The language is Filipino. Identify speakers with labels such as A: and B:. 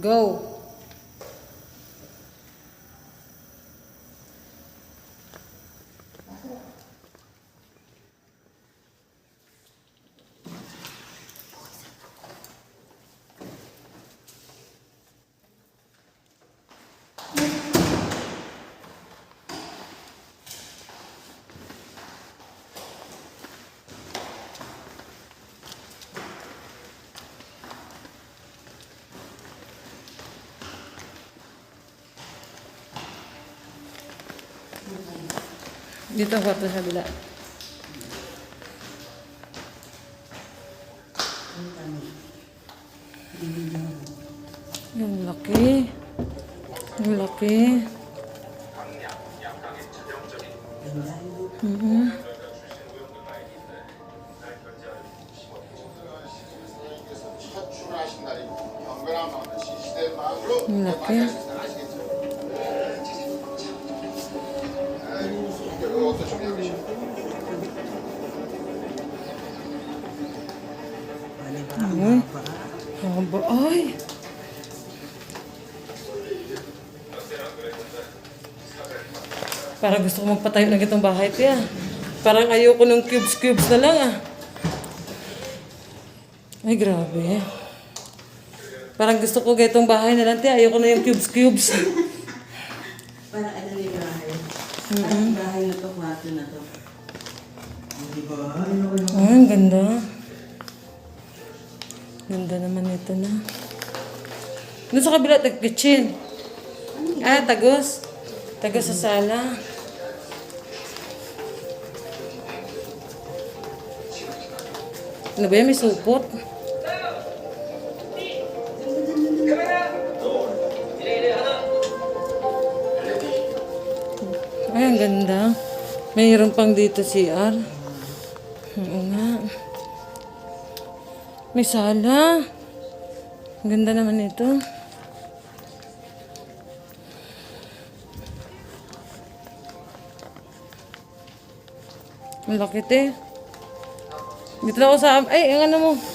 A: Go. Dito kwarto sa bila. Yung laki. Yung laki.
B: Mm -hmm. Yung
A: laki. Haba. Ay. Parang gusto ko magpatayo ng itong bahay, tiya. Parang ayoko ng cubes-cubes na lang, ah. Ay, grabe. Parang gusto ko itong bahay na lang, tiya. Ayoko na yung cubes-cubes.
C: Para ano ni bahay. Parang bahay na to, kwarto na to.
A: Ay, ang ganda. Ganda naman ito na. Doon sa kabila, tag-kitchen. Ah, tagos. Tagos sa sala. Ano ba yan? May supot. Ay, ang ganda. Mayroon pang dito CR. Oo nga. May sala. Ang ganda naman ito. Ang laki te. Dito na ako sa... Ay, ang ano mo.